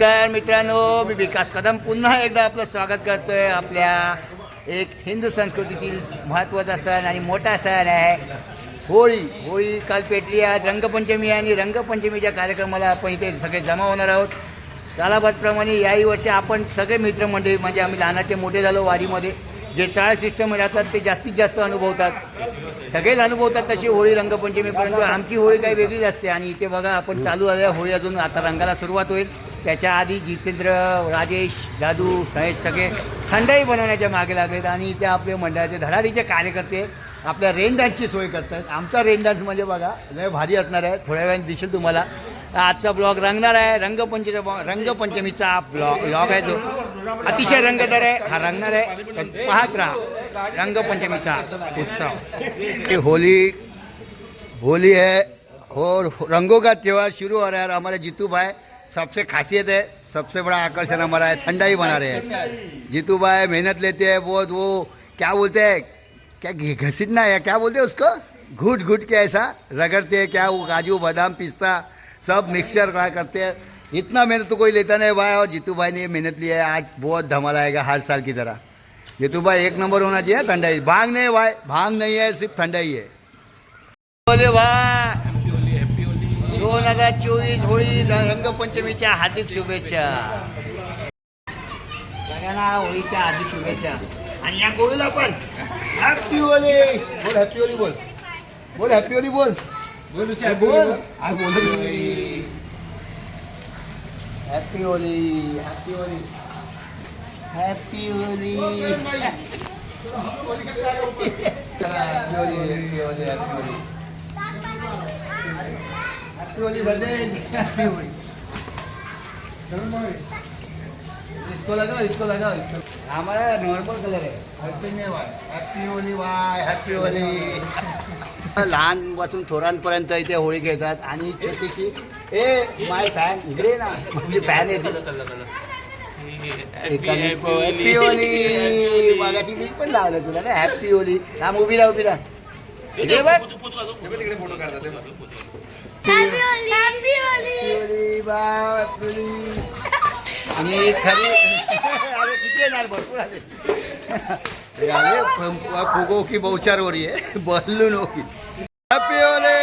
नमस्कार मित्रांनो मी विकास कदम. पुन्हा एकदा आपलं स्वागत करतोय आपल्या एक हिंदू संस्कृतीतील महत्त्वाचा सण आणि मोठा सण आहे होळी. होळी काल पेटली आज रंगपंचमी आहे आणि रंगपंचमीच्या कार्यक्रमाला आपण इथे सगळे जमा होणार आहोत. सालाबादप्रमाणे याही वर्षी आपण सगळे मित्रमंडळी म्हणजे आम्ही लहानाचे मोठे झालो वारीमध्ये जे चाळ सिस्टम राहतात ते जास्तीत जास्त अनुभवतात. सगळेच अनुभवतात तशी होळी रंगपंचमी परंतु आमची होळी काही वेगळीच असते आणि इथे बघा आपण चालू झाल्या होळी अजून आता रंगाला सुरुवात होईल. त्याच्या आधी जितेंद्र राजेश दादू सहेश सगळे थंडाई बनवण्याच्या मागे लागलेत आणि इथे आपले मंडळाचे धडाडीचे कार्यकर्ते आपल्या रेन डान्सची सोय करतात. आमचा रेन डान्स म्हणजे बघा लय भारी असणार आहे. थोड्या वेळाने दिसेल तुम्हाला. आजचा ब्लॉग रंगणार आहे. रंगपंचमीचा रंगपंचमीचा ब्लॉग ब्लॉग आहे जो. अतिशय रंगदार आहे. हा रंगणार आहे. तर पाहत राहा. रंगपंचमीचा उत्सव. ये होली होली है और रंगों का त्यौहार शुरू हो रहा है और हमारे जीतू भाई सबसे खासियत है, सबसे बड़ा आकर्षण हमारा है, ठंडाई बना रहे हैं। जीतू भाई मेहनत लेते हैं बहुत वो, क्या बोलते हैं, क्या घसीटना है क्या बोलते हैं उसको? घुट घुट के ऐसा रगड़ते हैं, क्या वो काजू, बादाम, पिस्ता, सब मिक्सचर करते हैं। इतना मेहनत तो कोई लेता नहीं भाई, और जीतू भाई ने मेहनत लिया है, आज बहुत धमाल आएगा हर साल की तरह। जीतू भाई एक नंबर होना चाहिए ठंडाई। भाँग नहीं है भाई, भाँग नहीं है, सिर्फ़ ठंडाई है। बोले भाई दोन हजार चोवीस होळी र- रंगपंचमीच्या हार्दिक शुभेच्छा सगळ्यांना होळीच्या हार्दिक शुभेच्छा आणि या गोळीला पण हॅपी होली बोल हॅपी होली बोल बोल हॅपी होली बोल बोल आ, बोल happy Holi happy Holi happy Holi happy Holi happy Holi happy Holi इसको लगाओ इसको लगाओ इसको हमारा नॉर्मल कलर है वाय होली वाय हैप्पी होली लहानपासून थोरांपर्यंत इथे होळी खेळतात आणि छोटीशी ए माय फॅन इकडे ना म्हणजे फॅन आहे ती. हॅप्पी होली मागाशी मी पण लावलं तुला ना हॅप्पी होली थांब उभी राहा उभी राहा इकडे बघ हॅपी फुगो की बहुचार हो रही है बल्लू पिवळे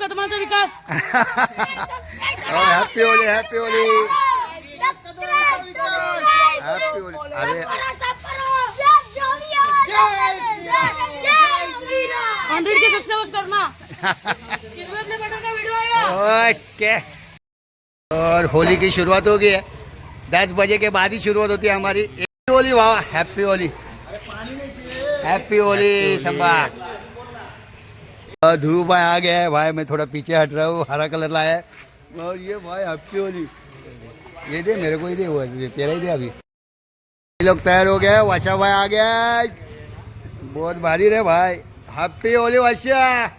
कदमाचा विकास happy Holi happy Holi happy अरे. हंड्रेड के सब्सक्राइब करना। ओके। और होली की शुरुआत हो गई है। दस बजे के बाद ही शुरुआत होती है हमारी। होली वाह हैप्पी होली हैप्पी होली शंबा ध्रुव भाई आ गया है। भाई मैं थोड़ा पीछे हट रहा हूँ। हरा कलर लाया है। और ये भाई हैप्पी होली ये दे मेरे को ही दे। वो दे, तेरा ही दे अभी। ये लोग तैयार हो गए वाशा भाई आ गया है। बहुत भारी रहे भाई। हैप्पी होली वाशिया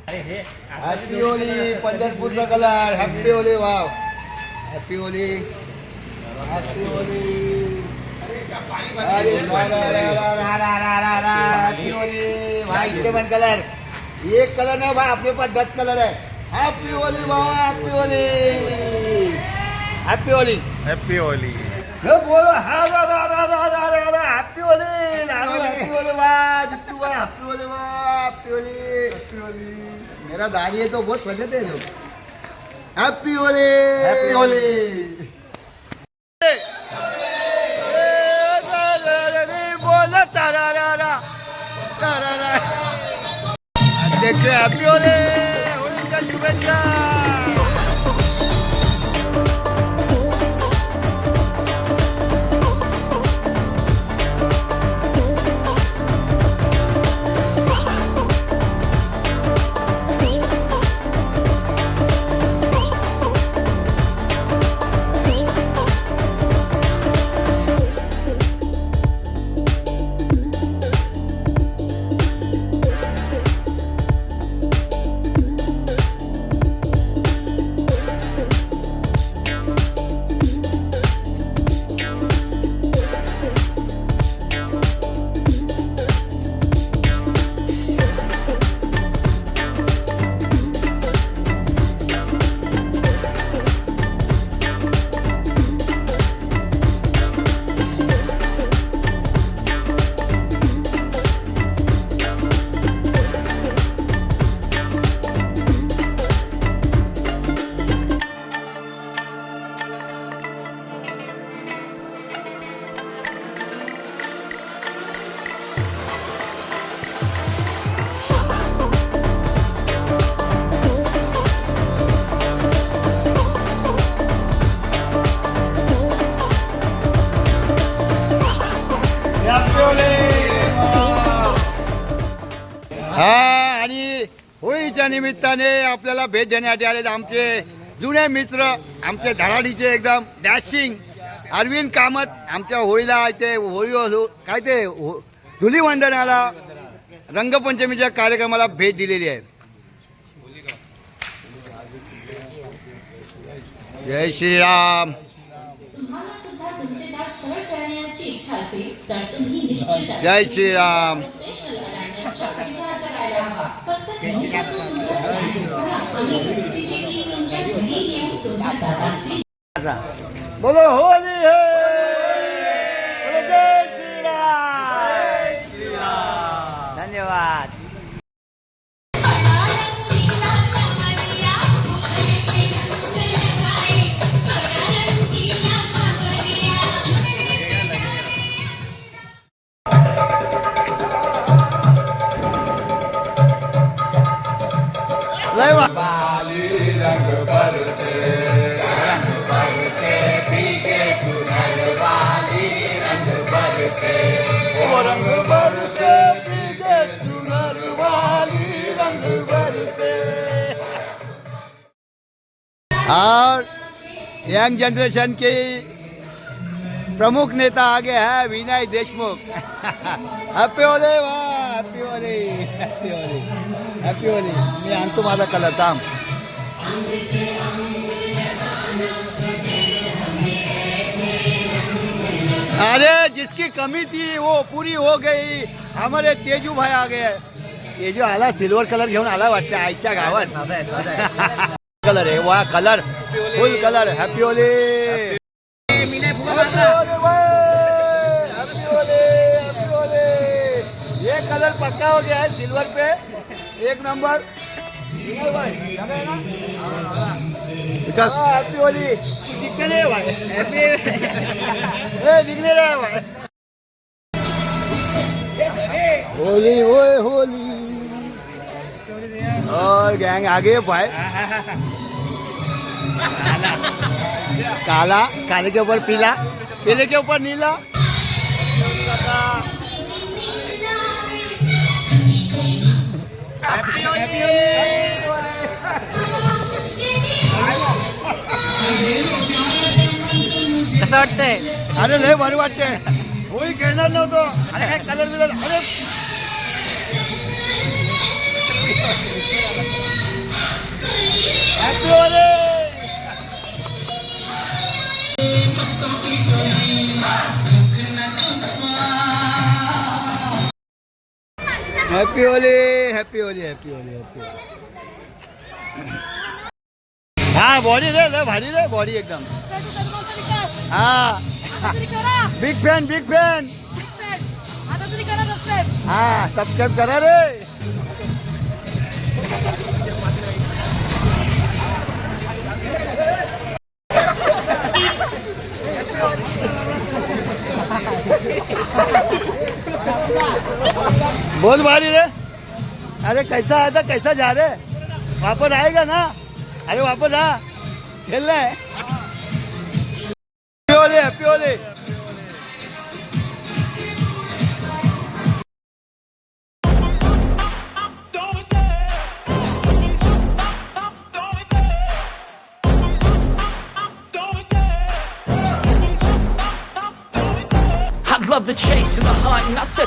हैप्पी होली ओली का colour happy Holi wow happy Holi happy Holi अरे भाई इतने मन कलर एक कलर नहीं भाई अपने पास दस कलर है हैप्पी होली बाबा happy Holi happy Holi happy Holi बोलो हैप्पी होली हैप्पी होली बा जितू बा हैप्पी होली बा होली मेरा दाढ़ी है तो बहुत सजते हैं लोग। हैप्पी होली हैप्पी होली अध्यक्ष हॅप्पी होली का शुभेच्छा। आपल्याला भेट देण्यात आले आमचे जुने मित्र आमचे धडाडीचे एकदम डॅशिंग अरविंद कामत आमच्या होळीला इथे होळी काय ते हो- धुलीवंदनाला रंगपंचमीच्या कार्यक्रमाला भेट दिलेली आहे. जय श्रीराम. जय श्रीराम. बोलो होली है यंग जनरेशन के प्रमुख नेता आगे है विनय देशमुख। हॅपी ओले वा हॅपी ओले हॅपी ओले हॅपी ओले मी आणतो माझा कलर थांब अरे, जिसकी कमी थी, वो पूरी हो गई। हमारे तेजू भाई आ गए तेजू, आला सिल्वर कलर घेऊन आला वाटतं, आईच्या गावात। कलर है वा colour full colour happy Holi ये कलर पक्का हो गया है सिल्वर पे। एक नंबर। विकास हैप्पी होली। दिखते नहीं है भाई। ए दिखने रहा है भाई। होली ओए होली। और गैंग आगे भाई। काला काले के ऊपर पीला पीले के ऊपर नीला। कसं वाटतंय अरे लय भारी वाटते। होळी खेळणार नव्हतो अरे काय कलर बिलर अरे। Happy Holi happy Holi happy Holi happy Holi happy body रे लय भारी रे बॉडी एकदम। हा। बिग फॅन बिग फॅन हा सबस्क्राईब करा रे। बहुत भारी रे। अरे कैसा आया था कैसा जा रहे? वापस आएगा ना? अरे वापस आ। खेल रहे happy Holi happy Holi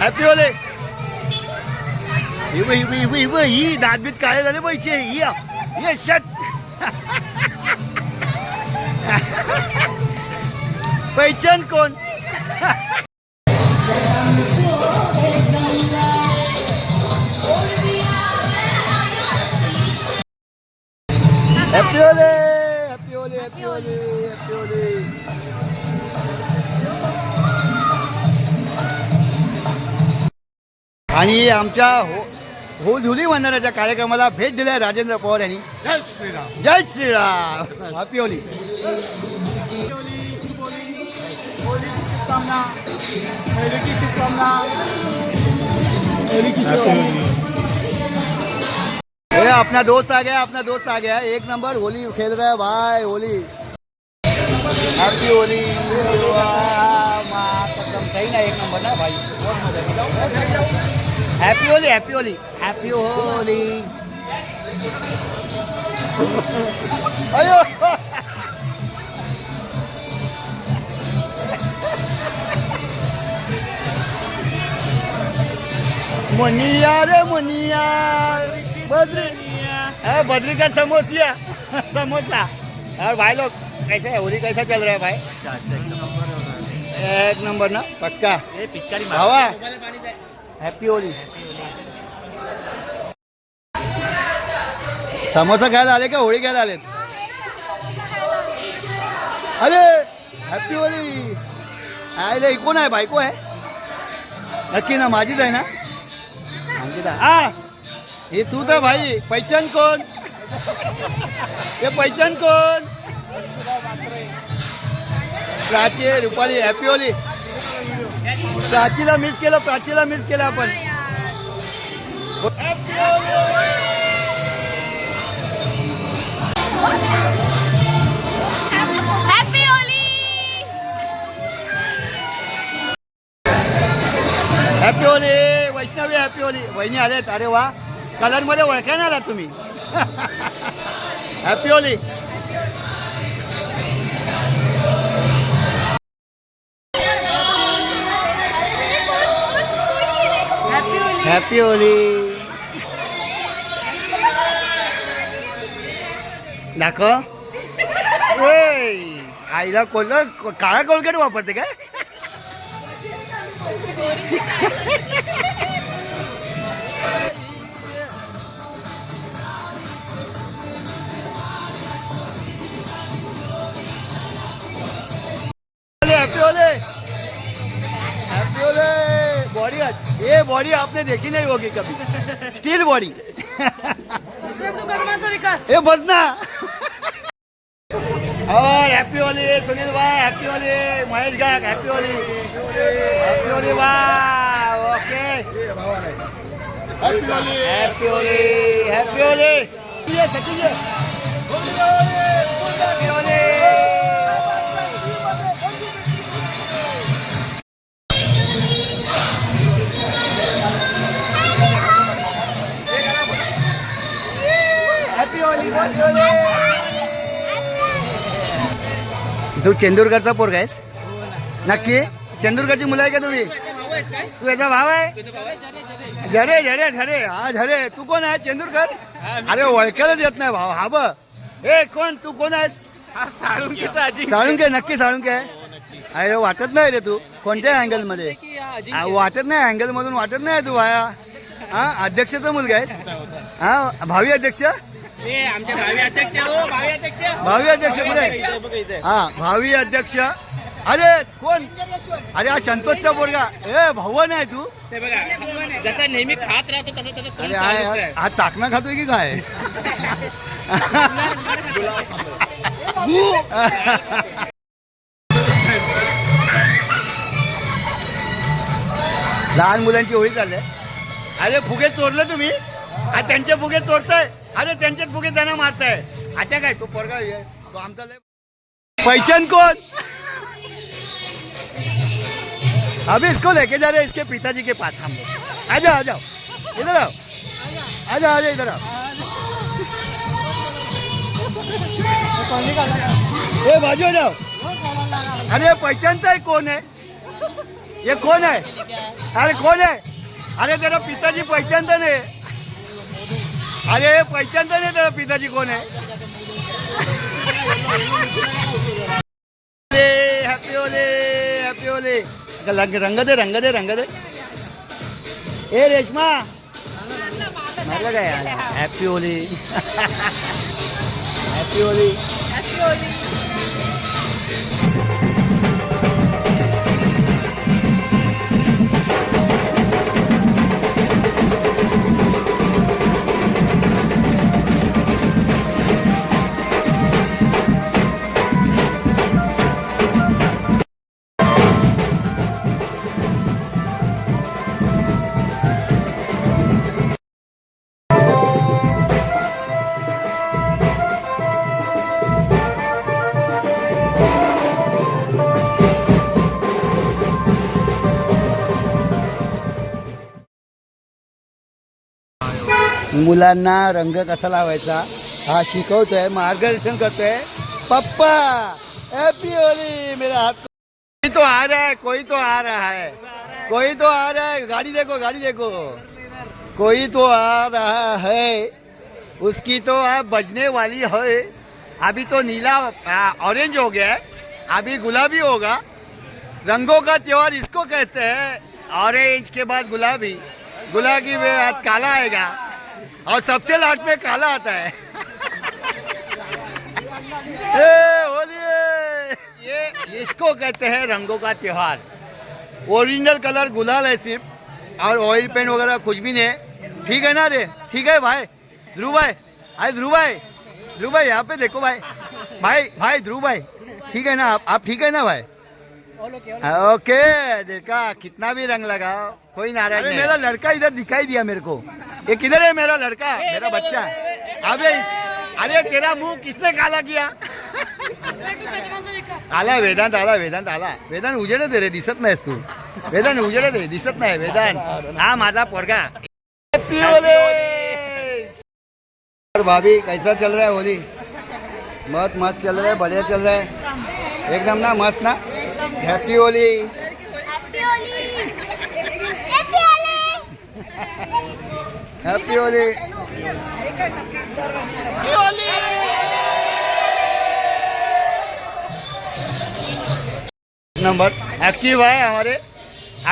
happy Holi 이거 이거 이거 이거 이 남빛 가야 되는 거 있지 이야 이야 샷 배전 건 해피 올레 해피 올레 해피 올레 해피 올레 आणि आमच्या हो हो धुली मंदिराच्या कार्यक्रमाला भेट दिल्या राजेंद्र पवार यांनी जय श्रीराम जय श्रीराम हॅपी होली ये अपना दोस्त आ गया अपना दोस्त आ गया एक नंबर होली खेल रहा है भाई होली हैप्पी होली सही ना एक नंबर ना भाई happy Holi happy Holi happy Holi अयो मुनिया रे मुनिया बद्री है बद्री का समोसिया समोसा और भाई लोग कैसे है होली कैसा चल रहा है भाई एक नंबर ना पक्का भावा हॅपी होली समोसा खायला आले का होळी खायला आलेत? अरे हॅपी होली आयला ऐकून कोण आहे बायको आहे. नक्की ना माझीच आहे ना? अंकिता हा हे तू तर भाई पैचन कोण? हे पैचन कोण? प्राची रुपाली हॅपी होली प्राचीला मिस केलं प्राचीला मिस केलं आपण. हॅपी होली वैष्णवी हॅपी होली वहिनी आलेत. अरे वा. कलरमध्ये ओळखाय ना आलात तुम्ही. हॅपी होली हॅपी होली दाखव ओय, आईला कोणतं काळा कोलगेट वापरते काय हैप्पी होले हैप्पी होले बॉडी ये बॉडी आपने देखी नहीं होगी कभी। Steel body. दुकानाचा विकास ए, बस ना। और हैप्पी होली सुनील भाई हैप्पी होली महेश गायक happy Holi happy Holi okay happy Holi happy Holi happy Holi ये सचिन तू चेंदूरगडचा पोरगा आहेस? नक्की? चंदूरगडची मुलं आहे का तुम्ही? तू याचा भाव आहे? झरे झरे झरे. हा झरे. तू कोण आहे चेंदूरकर? अरे ओळखायलाच येत नाही भाव हा ब ए कोण? तू कोण आहेस? साळुंके नक्की साळुंके. आहे अरे वाटत नाही रे तू. कोणत्या अँगलमध्ये. वाटत नाही अँगल मधून वाटत नाही तू भाया. हा अध्यक्षाचा मुलगा आहे हा भावी अध्यक्ष? भावी अध्यक्ष कुठे हा भावी अध्यक्ष. अरे कोण? अरे हा संतोषचा पोरगा. ए भवन आहे तू. जसा नेहमी खात राहतो तसं अरे हा आहे. हा चाकणा खातोय की काय? लहान मुलांची होळी चालली आहे. अरे फुगे चोरले तुम्ही? हा त्यांचे फुगे चोरताय. अरे त्यांच्यात देना मारता है आता तो पोरगा तो पहचान कौन अभी इसको लेके जा रहे हैं, इसके पिताजी के पास हम लोग। आ जाओ आ जाओ। इधर आओ। आ जाओ आ जाओ, इधर आओ। ए, बाजू आ जाओ। अरे पहचानता तो है कौन है? ये कौन है? अरे, कौन है? अरे, तेरा पिताजी पहचानता तो नहीं है। अरे पहचानता नाही तेरा पिताजी कोण आहे? हॅपी ओले हॅपी ओले रंग दे रंग दे रंग दे ए रेश्मा. मारलं काय हॅपी ओली हॅपी ओली मुलांना रंग कसा लावायचा? हा शिकवतोय, मार्गदर्शन करतोय. पप्पा हॅपी होली मेरा हाथ कोई तो आ रहा है, कोई तो आ रहा है. कोई तो आ रहा है. गाड़ी देखो गाड़ी देखो. कोई तो आ रहा है. उसकी तो आप बजने वाली है. अभी तो नीला ऑरेंज हो गया है. अभी गुलाबी होगा. रंगों का त्योहार इसको कहते हैं. ऑरेंज के बाद गुलाबी. गुलाबी बाद काला आएगा. और सबसे लास्ट में काला आता है। ए, ये इसको कहते हैं रंगों का त्योहार। ओरिजिनल कलर गुलाल है सिर्फ़ और ऑयल पेंट वगैरह कुछ भी नहीं है। ठीक है ना रे? ठीक है भाई। ध्रुव भाई अरे ध्रुव भाई। ध्रुव भाई यहाँ पे देखो भाई। भाई भाई ध्रुव भाई। ठीक है ना? आप आप ठीक है ना भाई? ओके देखा कितना भी रंग लगाओ कोई नाराज़ नहीं मेरा लड़का इधर दिखाई दिया मेरे को। ये किधर है मेरा लड़का? है मेरा बच्चा अबे इस, अरे तेरा मुँह किसने काला किया? आला वेदांत आला वेदांत आला वेदांत उजेडे दे रे दिसत नाहीस तू। वेदांत उजेडे दे दिसत नाही वेदांत। हा माझा पोरगा। भाभी कैसा चल रहा है होली? बहुत मस्त चल रहा है बढ़िया चल रहा है। एकदम। ना मस्त ना? Happy Holi happy Holi happy Holi happy Holi number. Active आहे हमारे।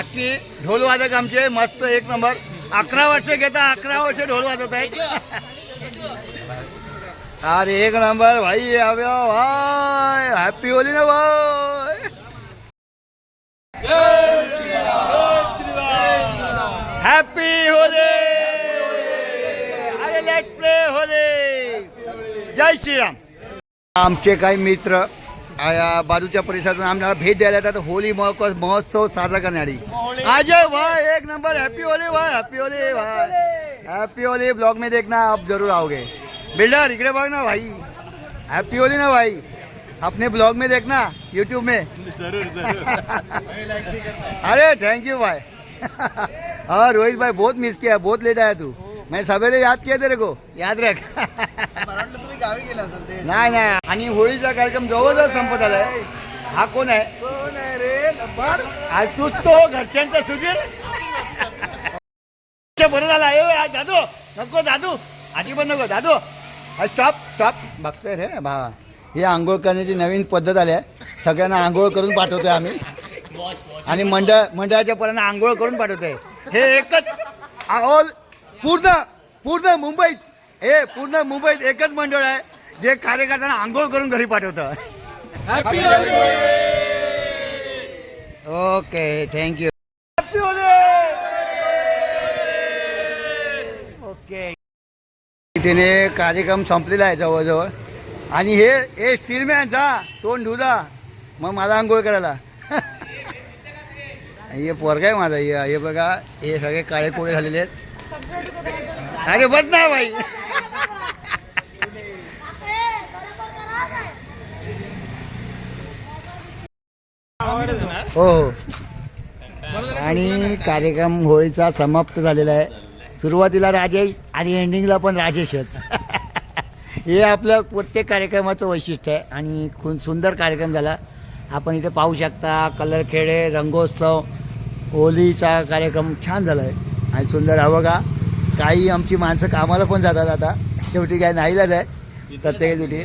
अख्खी ढोल वादक आमचे मस्त एक नंबर। अकरा वर्ष घेता अकरा वर्ष ढोल वाजवत आहेत. अरे एक नंबर भाई अबे भाई हॅपी होली ना भाई. हॅपी होली अरे लेट प्ले होली जय श्रीराम आमचे काही मित्र या बाजूच्या परिसरातून आम्हाला भेट द्यायला येतात. होली महोत्सव महोत्सव साजरा करणारी. अजय भाई एक नंबर. हैप्पी होली भाई हैप्पी होली भाई. हैप्पी होली ब्लॉग में देखना आप ज़रूर आओगे. बिल्डर इकडे बघ ना भाई. हैप्पी होली ना भाई. अपने ब्लॉग में देखना यूट्यूब में. ज़रूर ज़रूर. अरे थैंक यू भाई. हाँ रोहित भाई बहुत मिस किया बहुत लेट आया तू. मैं सवेरे याद किया तेरे को। याद रख। नाही नाही आणि होळीचा कार्यक्रम जवळजवळ संपत आलाय. हा कोण आहे? कोण आहे रे? आज तूच तो घरच्यांचा सुधीर. बरं झाला. ए, दादू नको दादू आजी पण नको दादू स्टॉप स्टॉप बघतोय रे भा ही आंघोळ करण्याची नवीन पद्धत आली आहे. सगळ्यांना आंघोळ करून पाठवतोय आम्ही. आणि मंडळ मंडळाच्या पोरांना आंघोळ करून पाठवतोय. हे एकच ऑल पूर्ण पूर्ण मुंबईत हे पूर्ण मुंबईत एकच मंडळ आहे जे कार्यकर्त्यांना आंघोळ करून घरी पाठवतं. Okay thank you happy okay तिने कार्यक्रम संपलेला आहे जवळजवळ. आणि हे हे स्टीलमॅन जा तोंड धुदा मग मला आंघोळ करायला. हे पोरगा आहे माझा हे हे बघा हे सगळे काळे कोळे झालेले आहेत. अरे बस ना भाई. हो, हो आणि कार्यक्रम होळीचा समाप्त झालेला आहे. सुरुवातीला राजेश आणि एंडिंगला पण राजेशच हे आपलं प्रत्येक कार्यक्रमाचं वैशिष्ट्य आहे. आणि खूप सुंदर कार्यक्रम झाला. आपण इथे पाहू शकता कलर खेळे रंगोत्सव होलीचा कार्यक्रम छान झाला आहे आणि सुंदर हवं का? काही आमची माणसं कामाला पण जातात आता. शेवटी काय नाहीलाच आहे. प्रत्येक शेवटी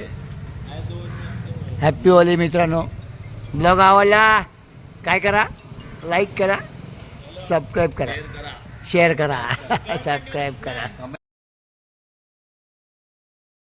हॅप्पी होली मित्रांनो. ब्लॉग आवडला? काय करा? लाईक करा. सबस्क्राईब करा. शेअर करा. सबस्क्राईब करा.